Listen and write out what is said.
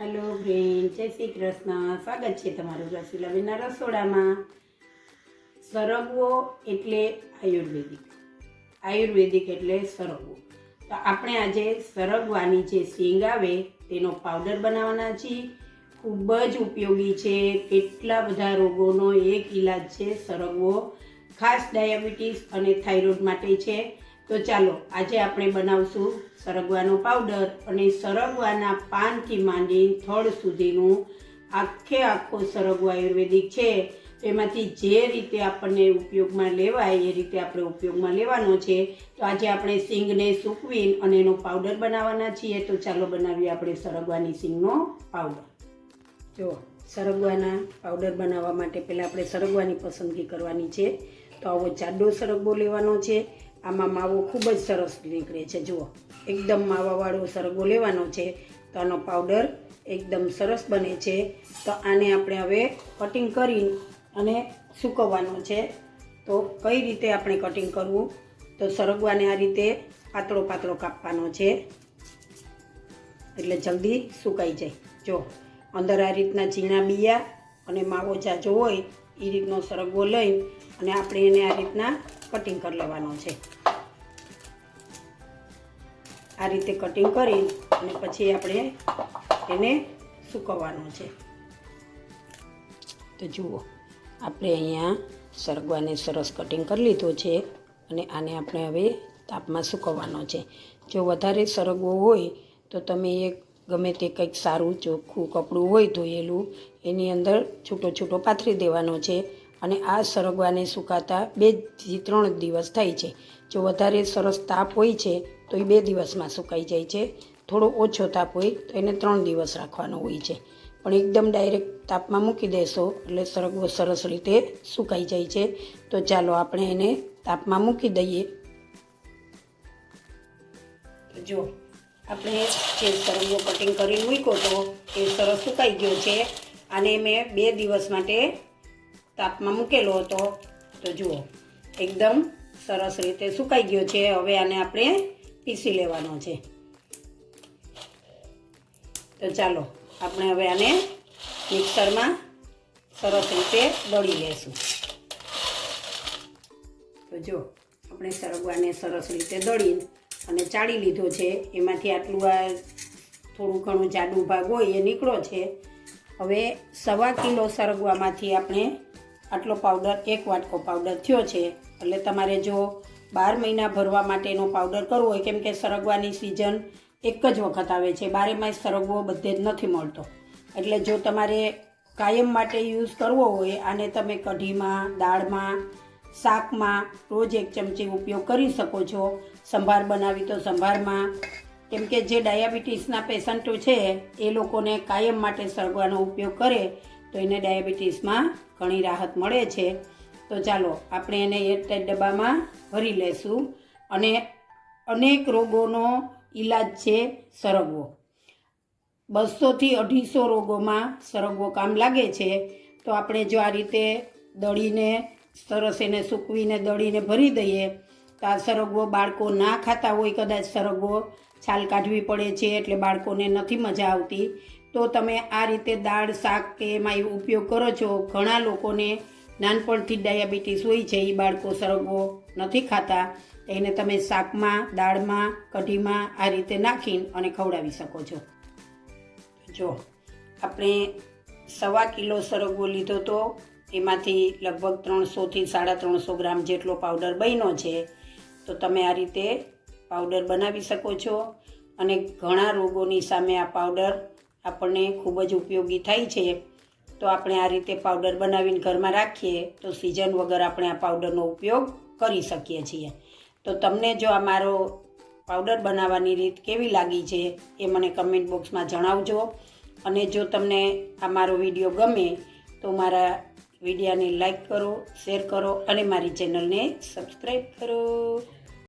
Hello friend જય શ્રી કૃષ્ણ. સ્વાગત છે તમારું રસીલાબેનના રસોડામાં. સરગવો એટલે આયુર્વેદિક. આયુર્વેદિક એટલે સરગવો. તો આપણે આજે સરગવાની જે સિંગ આવે તેનો પાવડર બનાવવાના છીએ. ખૂબ જ ઉપયોગી છે. કેટલા બધા રોગોનો એક ઈલાજ છે સરગવો. ખાસ ડાયાબિટીસ અને થાઇરોઇડ માટે છે. તો ચાલો, આજે આપણે બનાવશું સરગવાનો પાવડર અને સરગવાના પાનથી માંડી થડ સુધીનું આખે આખો સરગવો આયુર્વેદિક છે. એમાંથી જે રીતે આપણને ઉપયોગમાં લેવાય એ રીતે આપણે ઉપયોગમાં લેવાનો છે. તો આજે આપણે સિંગને સૂકવી અને એનો પાવડર બનાવવાના છીએ. તો ચાલો બનાવીએ આપણે સરગવાની સિંગનો પાવડર. જો, સરગવાના પાવડર બનાવવા માટે પહેલાં આપણે સરગવાની પસંદગી કરવાની છે. તો આવો જાડો સરગવો લેવાનો છે. આમાં માવો ખૂબ જ સરસ નીકળે છે. જુઓ, એકદમ માવાવાળો સરગવો લેવાનો છે. તો આનો પાવડર એકદમ સરસ બને છે. તો આને આપણે હવે કટિંગ કરી અને સૂકવવાનો છે. તો કઈ રીતે આપણે કટિંગ કરવું? તો સરગવાને આ રીતે પાતળો પાતળો કાપવાનો છે. એટલે જલ્દી સુકાઈ જાય. જો, અંદર આ રીતના ઝીણા બિયા અને માવો જાજો હોય એ રીતનો સરગવો લઈ અને આપણે એને આ રીતના કટિંગ કરી લેવાનો છે. આ રીતે કટિંગ કરી અને પછી આપણે એને સૂકવવાનું છે. તો જુઓ, આપણે અહીંયા સરગવાને સરસ કટિંગ કરી લીધો છે અને આને આપણે હવે તાપમાં સૂકવવાનો છે. જો વધારે સરગવો હોય તો તમે એક ગમે તે કંઈક સારું ચોખ્ખું કપડું હોય ધોયેલું, એની અંદર છૂટો છૂટો પાથરી દેવાનો છે અને આ સરગવાને સુકાતા બેથી ત્રણ દિવસ થાય છે. જો વધારે સરસ તાપ હોય છે, તો એ બે દિવસમાં સુકાઈ જાય છે. થોડો ઓછો તાપ હોય, તો એને ત્રણ દિવસ રાખવાનો હોય છે. પણ એકદમ ડાયરેક્ટ તાપમાં મૂકી દેશો, એટલે સરગવો સરસ રીતે સુકાઈ જાય છે. તો ચાલો આપણે એને તાપમાં મૂકી દઈએ. જો, આપણે જે સરગવો કટિંગ કરીને મૂક્યો તો એ સરસ સુકાઈ ગયો છે. અને મેં બે દિવસ માટે તાપમાં મૂકેલો હતો. તો જુઓ, એકદમ સરસ રીતે સુકાઈ ગયો છે. હવે આને આપણે પીસી લેવાનો છે. તો ચાલો, આપણે હવે આને મિક્સરમાં સરસ રીતે દળી લેશું. તો જો આપણે સરગવાને સરસ રીતે દળી અને ચાળી લીધો છે. એમાંથી આટલું આ થોડું ઘણું જાડું ભાગ હોય એ નીકળો છે. હવે સવા કિલો સરગવામાંથી આપણે આટલો પાવડર એક વાટકો પાવડર થયો છે. એટલે તમારે જો બાર મહિના ભરવા માટેનો પાવડર કરવો હોય, કેમ કે સરગવાની સિઝન એક જ વખત આવે છે. બારે માસ સરગવો બધે જ નથી મળતો. એટલે જો તમારે કાયમ માટે યુઝ કરવો હોય, આને તમે કઢીમાં, દાળમાં, શાકમાં રોજ એક ચમચી ઉપયોગ કરી શકો છો. સંભાર બનાવી તો સંભારમાં, કેમ કે જે ડાયાબિટીસના પેશન્ટો છે, એ લોકોને કાયમ માટે સરગવાનો ઉપયોગ કરે. તો એને ડાયાબિટીસમાં ઘણી રાહત મળે છે. તો ચાલો, આપણે એને એરટાઈટ ડબ્બામાં ભરી લેશું અને અનેક રોગોનો ઈલાજ છે સરગવો. બસોથી અઢીસો રોગોમાં સરગવો કામ લાગે છે. તો આપણે જો આ રીતે દળીને, સરસ એને સૂકવીને દળીને ભરી દઈએ, તો આ સરગવો બાળકો ના ખાતા હોય, કદાચ સરગવો છાલ કાઢવી પડે છે એટલે બાળકોને નથી મજા આવતી. તો તમે આ રીતે દાળ, શાક કે એમાં ઉપયોગ કરો છો. ઘણા લોકોને નાનપણથી ડાયાબિટીસ હોય છે. એ બાળકો સરગવો નથી ખાતા. એને તમે શાકમાં, દાળમાં, કઢીમાં આ રીતે નાખીને અને ખવડાવી શકો છો. જો, આપણે સવા કિલો સરગવો લીધો તો એમાંથી લગભગ ત્રણસોથી સાડા ત્રણસો ગ્રામ જેટલો પાવડર બન્યો છે. તો તમે આ રીતે પાવડર બનાવી શકો છો. અને ઘણા રોગોની સામે આ પાવડર આપણને ખૂબ જ ઉપયોગી થાય છે. તો આપણે આ રીતે પાવડર બનાવીને ઘરમાં રાખીએ તો સિઝન વગર આપણે આ પાવડરનો ઉપયોગ કરી શકીએ છીએ. તો તમને જો આ મારો પાવડર બનાવવાની રીત કેવી લાગી છે એ મને કમેન્ટ બોક્સમાં જણાવજો. અને જો તમને આ મારો વીડિયો ગમે તો મારા વિડીયાને લાઈક કરો, શેર કરો અને મારી ચેનલને સબસ્ક્રાઈબ કરો.